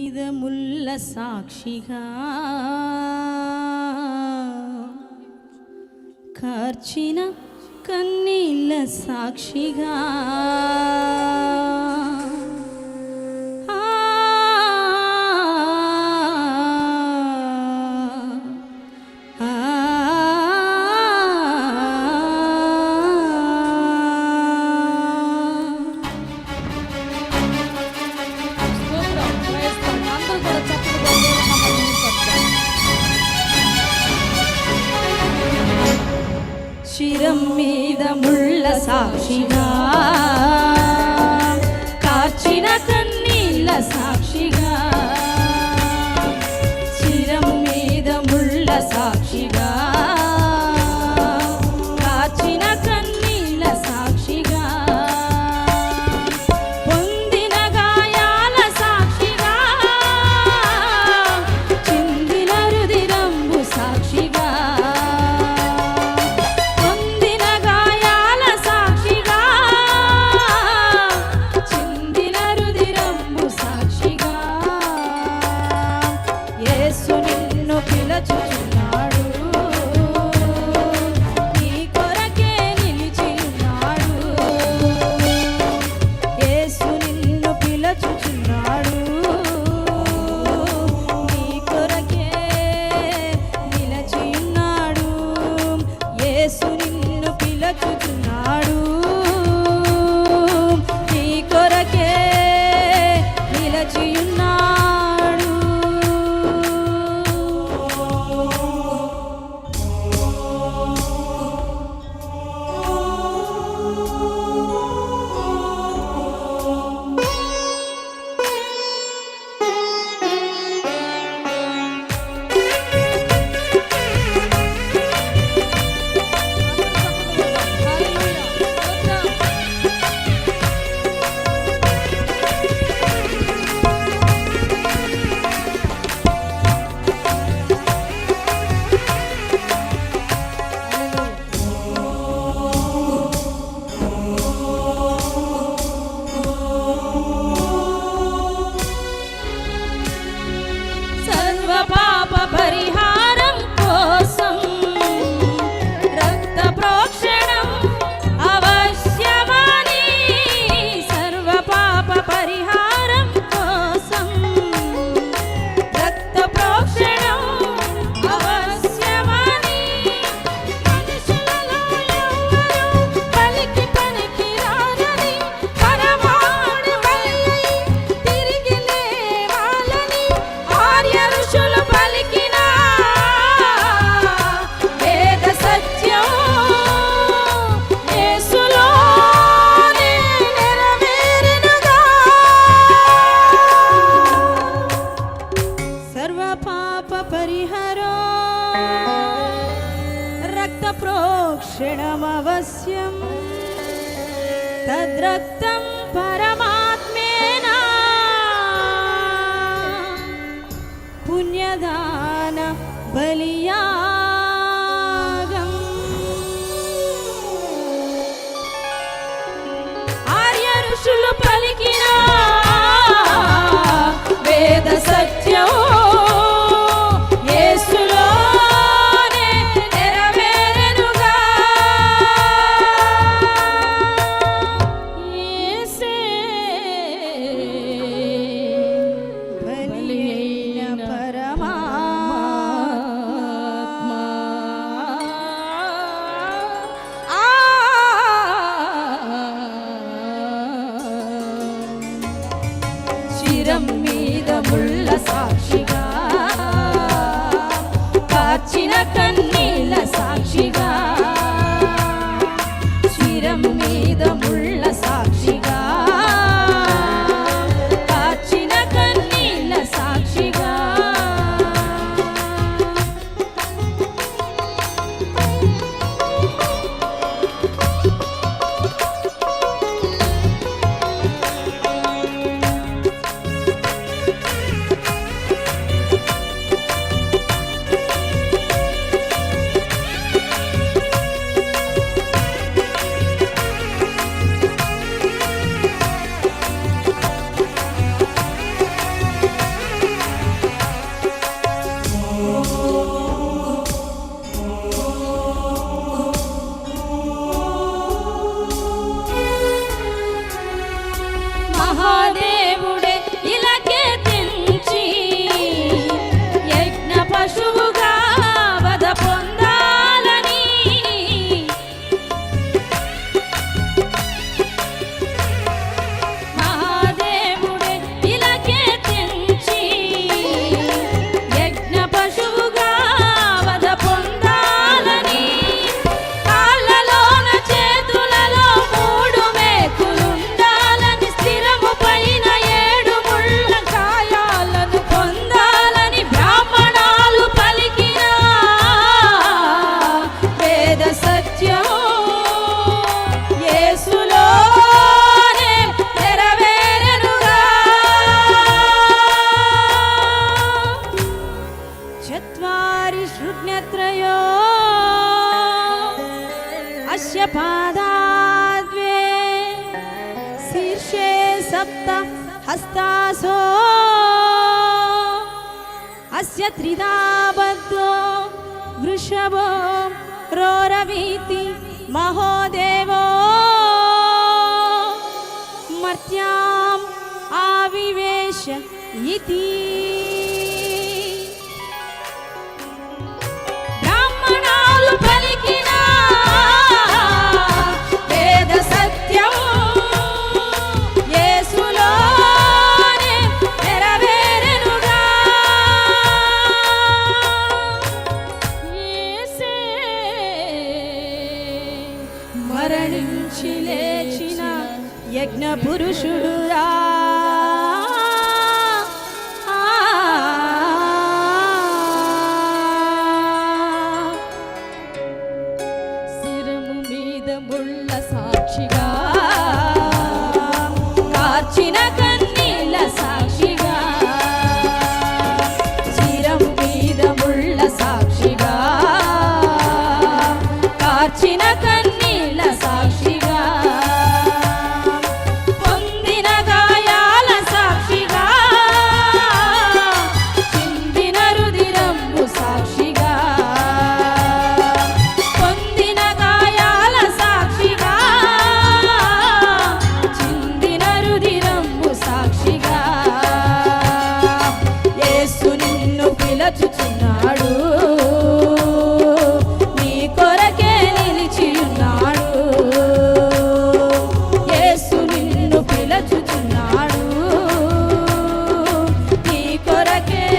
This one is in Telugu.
இதமுள்ள சாட்சிகா కార్చిన కన్నీళ్ళ సాక్షిగా ஆயிரம் மீதமுள்ள சாட்சினா காட்சின கண்ணில்ல சாட்சி परिहरो रक्तप्रोक्षणमवश्यं तद्रक्तं परमात्मेन पुण्यदान बलिया ఆర్య ఋషులు పలికిన వేద సత్య she विश्रुज्ञत्रयो अस्य पादाद्वे शीर्षे सप्त हस्तासो अस्य त्रिदाबद्धो वृषभो रोरवीति महोदेवो मर्त्याम् आविवेश इति